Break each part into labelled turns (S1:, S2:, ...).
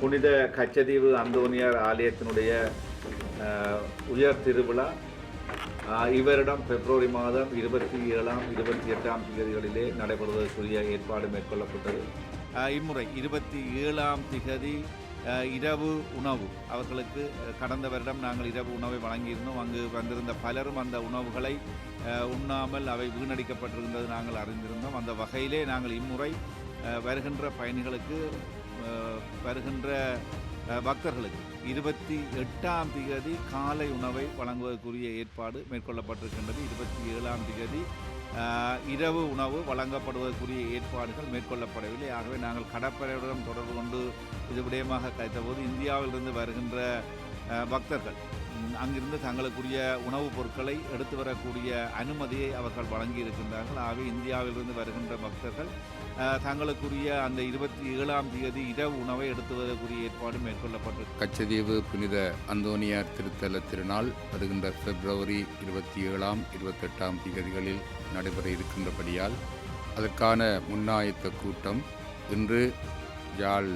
S1: புனித கச்சதீவு அந்தோனியார் ஆலயத்தினுடைய உயர் திருவிழா இவரிடம் பிப்ரவரி மாதம் இருபத்தி ஏழாம் இருபத்தி எட்டாம் தேதிகளிலே நடைபெறுவதற்குரிய ஏற்பாடு மேற்கொள்ளப்பட்டது. இம்முறை இருபத்தி ஏழாம் திகதி இரவு உணவு. அவர்களுக்கு கடந்த வருடம் நாங்கள் இரவு உணவை வழங்கியிருந்தோம். அங்கு வந்திருந்த பலரும் அந்த உணவுகளை உண்ணாமல் அவை வீணடிக்கப்பட்டிருந்தது நாங்கள் அறிந்திருந்தோம். அந்த வகையிலே நாங்கள் இம்முறை வருகின்ற பயணிகளுக்கு வருகின்ற பக்தர்களுக்கு இருபத்தி எட்டாம் தேதி காலை உணவை வழங்குவதற்குரிய ஏற்பாடு மேற்கொள்ளப்பட்டிருக்கின்றது. இருபத்தி ஏழாம் தேதி இரவு உணவு வழங்கப்படுவதற்குரிய ஏற்பாடுகள் மேற்கொள்ளப்படவில்லை. ஆகவே நாங்கள் கடற்படையுடன் தொடர்பு கொண்டு இது விடயமாக கழித்தபோது இந்தியாவிலிருந்து வருகின்ற பக்தர்கள். அங்கிருந்து தங்களுக்குரிய உணவுப் பொருட்களை எடுத்து வரக்கூடிய அனுமதியை அவர்கள் வழங்கி இருக்கின்றார்கள் ஆகவே இந்தியாவிலிருந்து வருகின்ற பக்தர்கள் தங்களுக்குரிய அந்த இருபத்தி ஏழாம் தேதி இரவு உணவை எடுத்து வரக்கூடிய ஏற்பாடு மேற்கொள்ளப்பட்டது
S2: கச்சதீவு புனித அந்தோனியார் திருத்தல திருநாள் வருகின்ற பிப்ரவரி இருபத்தி ஏழாம் இருபத்தெட்டாம் திகதிகளில் நடைபெற இருக்கின்றபடியால் அதற்கான முன்னாயத்த கூட்டம் இன்று யாழ்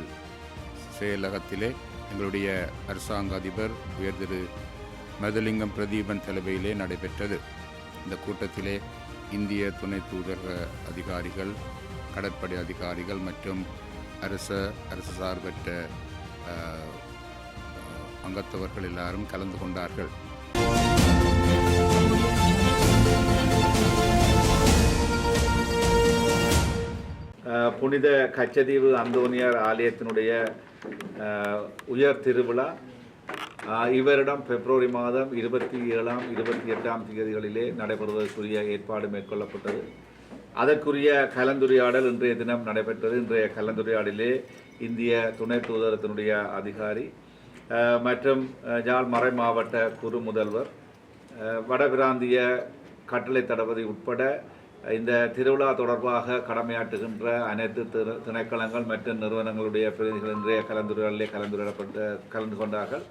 S2: செயலகத்திலே எங்களுடைய அரசாங்க அதிபர் உயர் திரு மதுலிங்கம் பிரதீபன் தலைமையிலே நடைபெற்றது. இந்த கூட்டத்திலே இந்திய துணை தூதரக அதிகாரிகள் கடற்படை அதிகாரிகள் மற்றும் அரச அரசு சார்பற்ற அங்கத்தவர்கள் எல்லாரும் கலந்து கொண்டார்கள்.
S1: புனித கச்சதீவு அந்தோனியார் ஆலயத்தினுடைய உயர் திருவிழா. இவரிடம் பிப்ரவரி மாதம் இருபத்தி ஏழாம் இருபத்தி எட்டாம் தேதிகளிலே நடைபெறுவதற்குரிய ஏற்பாடு மேற்கொள்ளப்பட்டது. அதற்குரிய கலந்துரையாடல் இன்றைய தினம் நடைபெற்றது. இன்றைய கலந்துரையாடலிலே இந்திய துணை தூதரத்தினுடைய அதிகாரி மற்றும் ஜாழ் மறை மாவட்ட குறு முதல்வர் வடபிராந்திய கட்டளை தளபதி உட்பட இந்த திருவிழா தொடர்பாக கடமையாற்றுகின்ற அனைத்து திரு திணைக்களங்கள் மற்றும் நிறுவனங்களுடைய பிரதிநிதிகள் இன்றைய கலந்துரையாடலே கலந்துரையாடப்பட்ட கலந்து கொண்டார்கள்.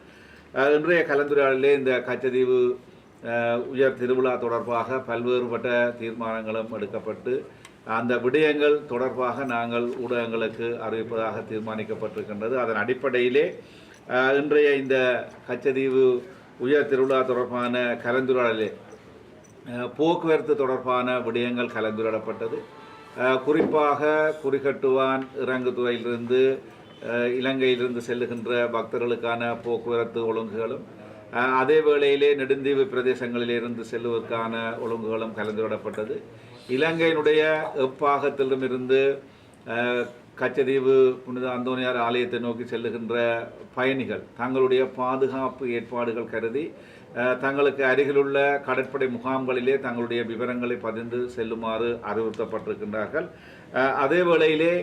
S1: இன்றைய கலந்துரையாடலே இந்த கச்சதீவு உயர் திருவிழா தொடர்பாக பல்வேறுபட்ட தீர்மானங்களும் எடுக்கப்பட்டு அந்த விடயங்கள் தொடர்பாக நாங்கள் ஊடகங்களுக்கு அறிவிப்பதாக தீர்மானிக்கப்பட்டிருக்கின்றது. அதன் அடிப்படையிலே இன்றைய இந்த கச்சதீவு உயர் திருவிழா தொடர்பான கலந்துரையாடலே போக்குவரத்து தொடர்பான விடயங்கள் கலந்துரையாடப்பட்டது. குறிப்பாக குறிகட்டுவான் இறங்குதுறையிலிருந்து இலங்கையிலிருந்து செல்லுகின்ற பக்தர்களுக்கான போக்குவரத்து ஒழுங்குகளும் அதே வேளையிலே நெடுந்தீவு பிரதேசங்களிலிருந்து செல்வதற்கான ஒழுங்குகளும் கலந்துரையாடப்பட்டது. இலங்கையினுடைய எப்பாகத்திலும் இருந்து கச்சதீவு புனித அந்தோனியார் ஆலயத்தை நோக்கி செல்லுகின்ற பயணிகள் தங்களுடைய பாதுகாப்பு ஏற்பாடுகள் கருதி தங்களுக்கு அருகிலுள்ள கடற்படை முகாம்களிலே தங்களுடைய விவரங்களை பதிந்து செல்லுமாறு அறிவுறுத்தப்பட்டிருக்கின்றார்கள். அதே வேளையிலே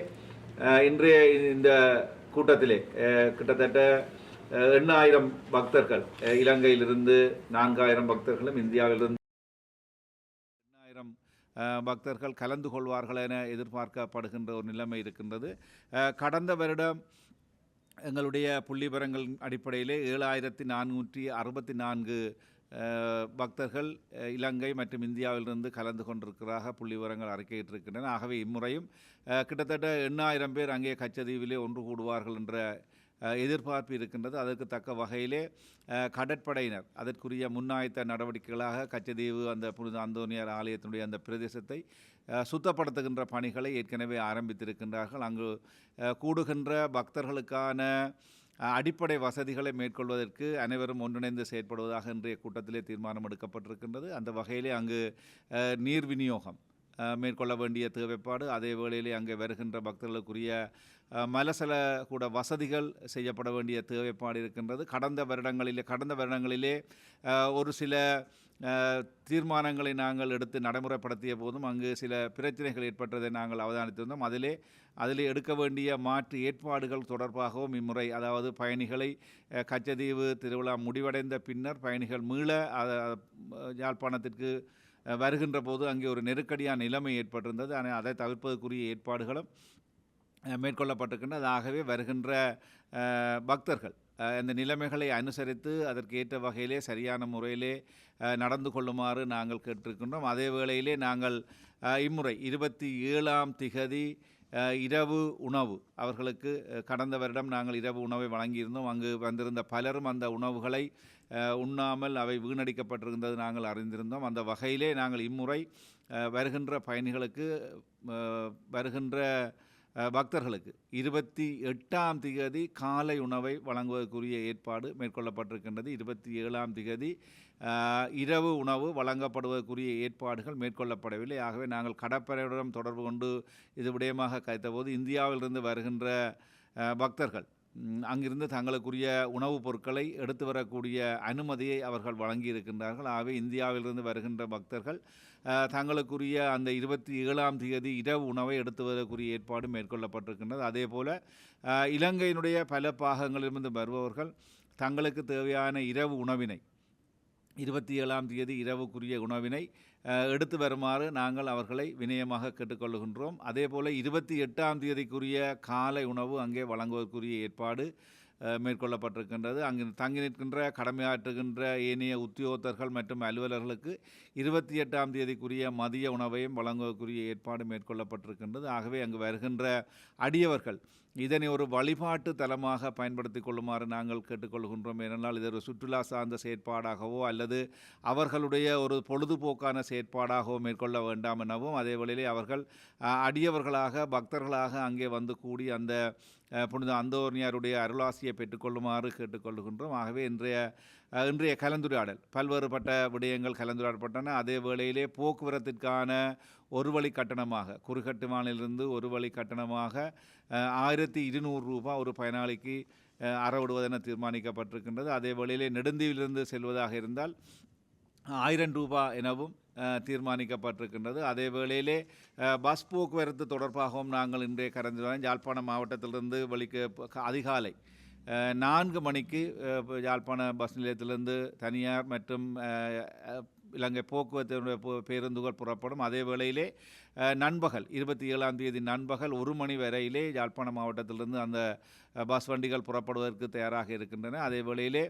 S1: இன்றைய இந்த கூட்டத்திலே கிட்டத்தட்ட எண்ணாயிரம் பக்தர்கள் இலங்கையிலிருந்து நான்காயிரம் பக்தர்களும் இந்தியாவிலிருந்து பக்தர்கள் கலந்து கொள்வார்கள் என எதிர்பார்க்கப்படுகின்ற ஒரு நிலைமை இருக்கின்றது. கடந்த வருடம் எங்களுடைய புள்ளிபரங்கள் அடிப்படையிலே ஏழாயிரத்தி நானூற்றி அறுபத்தி நான்கு பக்தர்கள் இலங்கை மற்றும் இந்தியாவிலிருந்து கலந்து கொண்டிருக்கிறதாக புள்ளிவிவரங்கள் அறிக்கையிட்டிருக்கின்றன. ஆகவே இம்முறையும் கிட்டத்தட்ட எண்ணாயிரம் பேர் அங்கே கச்சதீவிலே ஒன்று கூடுவார்கள் என்ற எதிர்பார்ப்பு இருக்கின்றது. அதற்கு தக்க வகையிலே கடற்படையினர் அதற்குரிய முன்னாயத்த நடவடிக்கைகளாக கச்சதீவு அந்த புனித அந்தோனியார் ஆலயத்தினுடைய அந்த பிரதேசத்தை சுத்தப்படுத்துகின்ற பணிகளை ஏற்கனவே ஆரம்பித்திருக்கின்றார்கள். அங்கு கூடுகின்ற பக்தர்களுக்கான அடிப்படை வசதிகளை மேற்கொள்வதற்கு அனைவரும் ஒன்றிணைந்து செயற்படுவதாக இன்றைய கூட்டத்திலே தீர்மானம் எடுக்கப்பட்டிருக்கின்றது. அந்த வகையிலே அங்கு நீர் விநியோகம் மேற்கொள்ள வேண்டிய தேவைப்பாடு. அதே வேளையிலே அங்கே வருகின்ற பக்தர்களுக்குரிய மலசல கூட வசதிகள் செய்யப்பட வேண்டிய தேவைப்பாடு இருக்கின்றது. கடந்த வருடங்களிலே கடந்த வருடங்களிலே ஒரு சில தீர்மானங்களை நாங்கள் எடுத்து நடைமுறைப்படுத்திய போதும் அங்கு சில பிரச்சனைகள் ஏற்பட்டதை நாங்கள் அவதானித்திருந்தோம் அதிலே அதில் எடுக்க வேண்டிய மாற்று ஏற்பாடுகள் தொடர்பாகவும் இம்முறை அதாவது பயணிகளை கச்சதீவு திருவிழா முடிவடைந்த பின்னர் பயணிகள் மீள யாழ்ப்பாணத்திற்கு வருகின்ற போது அங்கே ஒரு நெருக்கடியான நிலைமை ஏற்பட்டிருந்தது. ஆனால் அதை தவிர்ப்பதற்குரிய ஏற்பாடுகளும் அஹ், மேற்கொள்ளப்பட்டிருக்கின்றது ஆகவே வருகின்ற பக்தர்கள் இந்த நிலைமைகளை அனுசரித்து அதற்கு ஏற்ற வகையிலே சரியான முறையிலே நடந்து கொள்ளுமாறு நாங்கள் கேட்டிருக்கின்றோம். அதே வேளையிலே நாங்கள் இம்முறை இருபத்தி ஏழாம் திகதி இரவு உணவு. அவர்களுக்கு கடந்த வருடம் நாங்கள் இரவு உணவை வழங்கியிருந்தோம். அங்கு வந்திருந்த பலரும் அந்த உணவுகளை உண்ணாமல் அவை வீணடிக்கப்பட்டிருந்தது நாங்கள் அறிந்திருந்தோம். அந்த வகையிலே நாங்கள் இம்முறை வருகின்ற பயணிகளுக்கு வருகின்ற பக்தர்களுக்கு. இருபத்தி எட்டாம் திகதி காலை உணவை வழங்குவதற்குரிய ஏற்பாடு மேற்கொள்ளப்பட்டிருக்கின்றது. இருபத்தி ஏழாம் திகதி இரவு உணவு வழங்கப்படுவதற்குரிய ஏற்பாடுகள் மேற்கொள்ளப்படவில்லை. ஆகவே நாங்கள் கடற்படையுடன் தொடர்பு கொண்டு இது விடயமாக கைத்தபோது இந்தியாவிலிருந்து வருகின்ற பக்தர்கள் அங்கிருந்து தங்களுக்குரிய உணவுப் பொருட்களை எடுத்து வரக்கூடிய அனுமதியை அவர்கள் வழங்கியிருக்கின்றார்கள். ஆகவே இந்தியாவிலிருந்து வருகின்ற பக்தர்கள் தங்களுக்குரிய அந்த இருபத்தி ஏழாம் தேதி இரவு உணவை எடுத்து வரக்கூடிய ஏற்பாடு மேற்கொள்ளப்பட்டிருக்கின்றது. அதே போல் இலங்கையினுடைய பல பாகங்களிலிருந்து வருபவர்கள் தங்களுக்கு தேவையான இரவு உணவினை இருபத்தி ஏழாம் தேதி இரவுக்குரிய உணவினை எடுத்து வருமாறு நாங்கள் அவர்களை வினயமாக கேட்டுக்கொள்கின்றோம் அதே போல் இருபத்தி எட்டாம் தேதிக்குரிய காலை உணவு அங்கே வழங்குவதற்குரிய ஏற்பாடு மேற்கொள்ளப்பட்டிருக்கின்றது. அங்கு தங்கி நிற்கின்ற கடமையாற்றுகின்ற ஏனைய உத்தியோகத்தர்கள் மற்றும் அலுவலர்களுக்கு இருபத்தி எட்டாம் தேதிக்குரிய மதிய உணவையும் வழங்குவதற்குரிய ஏற்பாடு மேற்கொள்ளப்பட்டிருக்கின்றது. ஆகவே அங்கு வருகின்ற அடியவர்கள் இதனை ஒரு வழிபாட்டு தலமாக பயன்படுத்தி கொள்ளுமாறு நாங்கள் கேட்டுக்கொள்கின்றோம். ஏனென்றால் இது ஒரு சுற்றுலா சார்ந்த செயற்பாடாகவோ அல்லது அவர்களுடைய ஒரு பொழுதுபோக்கான செயற்பாடாகவோ மேற்கொள்ள வேண்டாம் எனவும் அதே வழியிலே அவர்கள் அடியவர்களாக பக்தர்களாக அங்கே வந்து கூடி அந்த புனித அந்தோர்னியாருடைய அருளாசியை பெற்றுக்கொள்ளுமாறு கேட்டுக்கொள்கின்றோம். ஆகவே இன்றைய இன்றைய கலந்துரையாடல் பல்வேறுபட்ட விடயங்கள் கலந்துரையாடப்பட்டன. அதே வேளையிலே போக்குவரத்திற்கான ஒரு வழி கட்டணமாக குறுகட்டுமானிலிருந்து ஒரு வழி கட்டணமாக ஆயிரத்தி இருநூறு ரூபாய் ஒரு பயனாளிக்கு அறவிடுவதென தீர்மானிக்கப்பட்டிருக்கின்றது. அதே வேளையிலே நெடுந்தீவிலிருந்து செல்வதாக இருந்தால் ஆயிரம் ரூபாய் எனவும் தீர்மானிக்கப்பட்டிருக்கின்றது. அதே வேளையிலே பஸ் போக்குவரத்து தொடர்பாகவும் நாங்கள் இன்றைய கலந்துரையாடல் யாழ்ப்பாணம் மாவட்டத்திலிருந்து வலிக்க அதிகாலை நான்கு மணிக்கு அஹ், யாழ்ப்பாண பஸ் நிலையத்திலிருந்து தனியார் மற்றும் இலங்கை போக்குவரத்து பேருந்துகள் புறப்படும். அதே வேளையிலே நண்பகல் இருபத்தி ஏழாம் தேதி நண்பகல் ஒரு மணி வரையிலே யாழ்ப்பாணம் மாவட்டத்திலிருந்து அந்த பஸ் வண்டிகள் புறப்படுவதற்கு தயாராக இருக்கின்றன. அதே வேளையிலே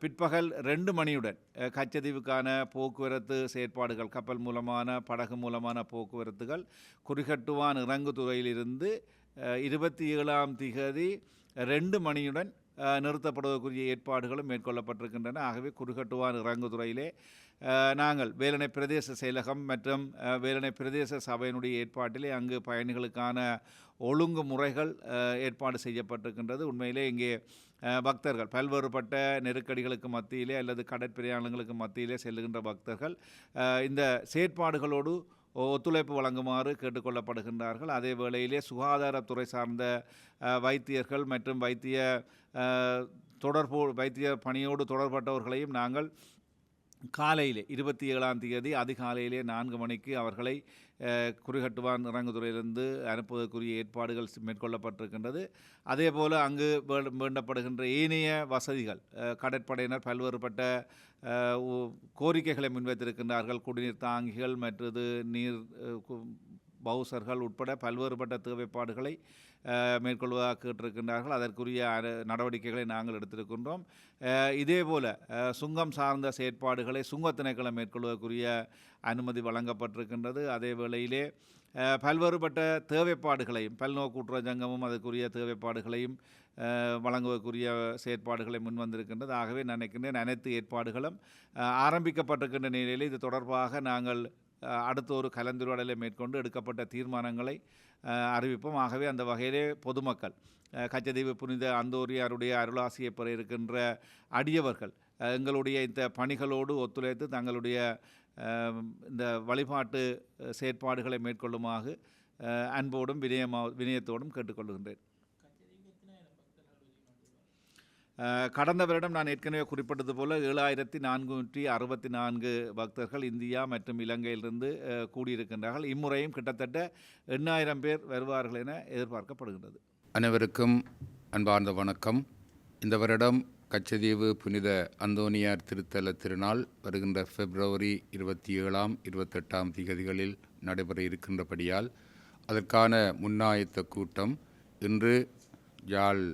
S1: பிற்பகல் ரெண்டு மணியுடன் கச்சதீவுக்கான போக்குவரத்து செயற்பாடுகள் கப்பல் மூலமான படகு மூலமான போக்குவரத்துகள் குறிகட்டுவான் இறங்கு துறையிலிருந்து இருபத்தி ஏழாம் திகதி ரெண்டு மணியுடன் நிறுத்தப்படுவதற்குரிய ஏற்பாடுகளும் மேற்கொள்ளப்பட்டிருக்கின்றன. ஆகவே குறுகட்டுவான் இறங்கு துறையிலே நாங்கள் வேலணை பிரதேச செயலகம் மற்றும் வேலனை வேலணை பிரதேச சபையினுடைய ஏற்பாட்டிலே அங்கு பயணிகளுக்கான ஒழுங்கு முறைகள் ஏற்பாடு செய்யப்பட்டிருக்கின்றது. உண்மையிலே இங்கே பக்தர்கள் பல்வேறுபட்ட நெருக்கடிகளுக்கு மத்தியிலே அல்லது கடற்பிரயாணங்களுக்கு மத்தியிலே செல்லுகின்ற பக்தர்கள் இந்த செயற்பாடுகளோடு ஒத்துழைப்பு வழங்குமாறு கேட்டுக்கொள்ளப்படுகின்றார்கள். அதே வேளையிலே சுகாதாரத்துறை சார்ந்த வைத்தியர்கள் மற்றும் வைத்திய தொடர்பு வைத்திய பணியோடு தொடர்பட்டவர்களையும் நாங்கள் காலையிலே இருபத்தி ஏழாம் தேதி அதிகாலையிலே நான்கு மணிக்கு அவர்களை குறிகட்டுவான் இறங்குதுறையிலிருந்து அனுப்புவதற்குரிய ஏற்பாடுகள் மேற்கொள்ளப்பட்டிருக்கின்றது. அதே போல் அங்கு வேண்டப்படுகின்ற ஏனைய வசதிகள் கடற்படையினர் பல்வேறுபட்ட கோரிக்கைகளை முன்வைத்திருக்கின்றார்கள். குடிநீர் தாங்கிகள் மற்றது நீர் கு- பவுசர்கள் உட்பட பல்வேறுபட்ட தேவைப்பாடுகளை மேற்கொள்வதாக கேட்டிருக்கின்றார்கள் அதற்குரிய நடவடிக்கைகளை நாங்கள் எடுத்திருக்கின்றோம். இதேபோல் சுங்கம் சார்ந்த செயற்பாடுகளை சுங்கத்திணைக்களம் மேற்கொள்வதற்குரிய அனுமதி வழங்கப்பட்டிருக்கின்றது. அதே வேளையிலே பல்வேறுபட்ட தேவைப்பாடுகளையும் பல்நோக்கு சங்கமும் அதற்குரிய தேவைப்பாடுகளையும் வழங்குவதற்குரிய செயற்பாடுகளை முன்வந்திருக்கின்றது. ஆகவே நினைக்கின்றேன் அனைத்து ஏற்பாடுகளும் ஆரம்பிக்கப்பட்டிருக்கின்ற நிலையில் இது தொடர்பாக நாங்கள் அடுத்த ஒரு கலந்துரையாடலை மேற்கொண்டு எடுக்கப்பட்ட தீர்மானங்களை அறிவிப்போம். ஆகவே அந்த வகையிலே பொதுமக்கள் கச்சதீவு புனித அந்தோரியாருடைய அருளாசியை பெற இருக்கின்ற அடியவர்கள் எங்களுடைய இந்த பணிகளோடு ஒத்துழைத்து தங்களுடைய இந்த வழிபாட்டு செயற்பாடுகளை மேற்கொள்ளுமாறு அன்போடும் வினயமா வினயத்தோடும் கேட்டுக்கொள்கின்றேன். கடந்த வருடம் நான் ஏற்கனவே குறிப்பிட்டது போல் ஏழாயிரத்தி நானூற்றி அறுபத்தி நான்கு பக்தர்கள் இந்தியா மற்றும் இலங்கையிலிருந்து கூடியிருக்கின்றார்கள். இம்முறையும் கிட்டத்தட்ட எண்ணாயிரம் பேர் வருவார்கள் என எதிர்பார்க்கப்படுகின்றது.
S2: அனைவருக்கும் அன்பார்ந்த வணக்கம். இந்த வருடம் கச்சதீவு புனித அந்தோனியார் திருத்தல திருநாள் வருகின்ற பிப்ரவரி இருபத்தி ஏழாம் இருபத்தெட்டாம் திகதிகளில் நடைபெற இருக்கின்றபடியால் அதற்கான முன்னாயத்த கூட்டம் இன்று யாழ்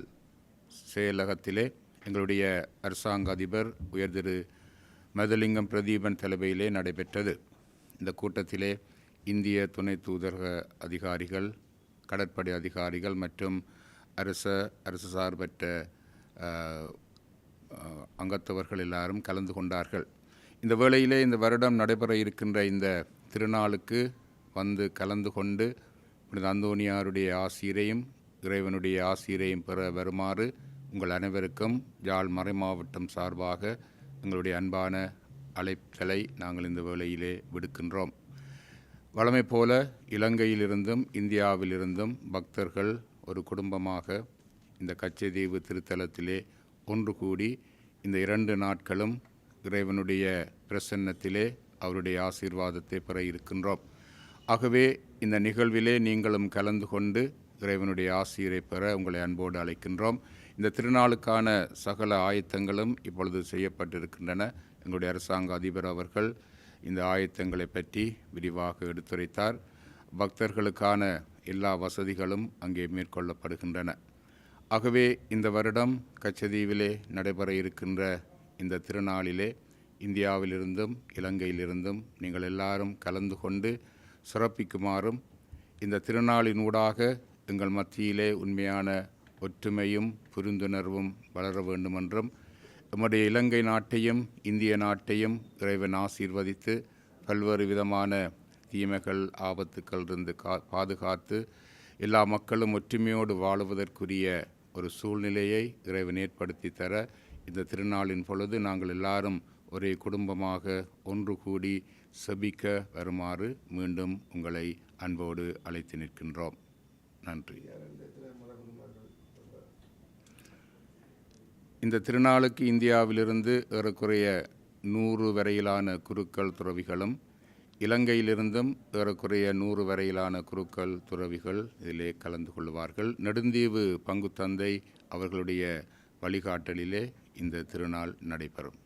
S2: செயலகத்திலே எங்களுடைய அரசாங்க அதிபர் உயர் திரு. மதலிங்கம் பிரதீபன் தலைமையிலே நடைபெற்றது. இந்த கூட்டத்திலே இந்திய துணை தூதரக அதிகாரிகள் கடற்படை அதிகாரிகள் மற்றும் அரச அரசு சார்பற்ற அங்கத்தவர்கள் எல்லாரும் கலந்து கொண்டார்கள். இந்த வேளையிலே இந்த வருடம் நடைபெற இருக்கின்ற இந்த திருநாளுக்கு வந்து கலந்து கொண்டு புனித அந்தோனியாருடைய ஆசிரியரையும் இறைவனுடைய ஆசிரியரையும் பெற வருமாறு உங்கள் அனைவருக்கும் யாழ் மறைமாவட்டம் சார்பாக எங்களுடைய அன்பான அழைப்புகளை நாங்கள் இந்த வேளையிலே விடுக்கின்றோம். வளமை போல இலங்கையிலிருந்தும் இந்தியாவிலிருந்தும் பக்தர்கள் ஒரு குடும்பமாக இந்த கச்சதீவு திருத்தலத்திலே ஒன்று கூடி இந்த இரண்டு நாட்களும் இறைவனுடைய பிரசன்னத்திலே அவருடைய ஆசீர்வாதத்தை பெற இருக்கின்றோம். ஆகவே இந்த நிகழ்விலே நீங்களும் கலந்து கொண்டு இறைவனுடைய ஆசிரியரை பெற உங்களை அன்போடு அழைக்கின்றோம். இந்த திருநாளுக்கான சகல ஆயத்தங்களும் இப்பொழுது செய்யப்பட்டிருக்கின்றன. எங்களுடைய அரசாங்க அதிபர் அவர்கள் இந்த ஆயத்தங்களை பற்றி விரிவாக எடுத்துரைத்தார். பக்தர்களுக்கான எல்லா வசதிகளும் அங்கே மேற்கொள்ளப்படுகின்றன. ஆகவே இந்த வருடம் கச்சதீவிலே நடைபெற இருக்கின்ற இந்த திருநாளிலே இந்தியாவிலிருந்தும் இலங்கையிலிருந்தும் நீங்கள் எல்லாரும் கலந்து கொண்டு சிறப்பிக்குமாறும் இந்த திருநாளினூடாக எங்கள் மத்தியிலே உண்மையான ஒற்றுமையும் புரிந்துணர்வும் வளர வேண்டுமென்றும் எம்முடைய இலங்கை நாட்டையும் இந்திய நாட்டையும் இறைவன் ஆசீர்வதித்து பல்வேறு விதமான தீமைகள் ஆபத்துக்கள் இருந்து கா பாதுகாத்து எல்லா மக்களும் ஒற்றுமையோடு வாழுவதற்குரிய ஒரு சூழ்நிலையை இறைவன் ஏற்படுத்தி தர இந்த திருநாளின் பொழுது நாங்கள் எல்லாரும் ஒரே குடும்பமாக ஒன்று கூடி செபிக்க வருமாறு மீண்டும் உங்களை அன்போடு அழைத்து நிற்கின்றோம். நன்றி. இந்த திருநாளுக்கு இந்தியாவிலிருந்து ஏறக்குறைய நூறு வரையிலான குருக்கள் துறவிகளும் இலங்கையிலிருந்தும் ஏறக்குறைய நூறு வரையிலான குருக்கள் துறவிகள் இதிலே கலந்து கொள்வார்கள். நெடுந்தீவு பங்கு தந்தை அவர்களுடைய வழிகாட்டலிலே இந்த திருநாள் நடைபெறும்.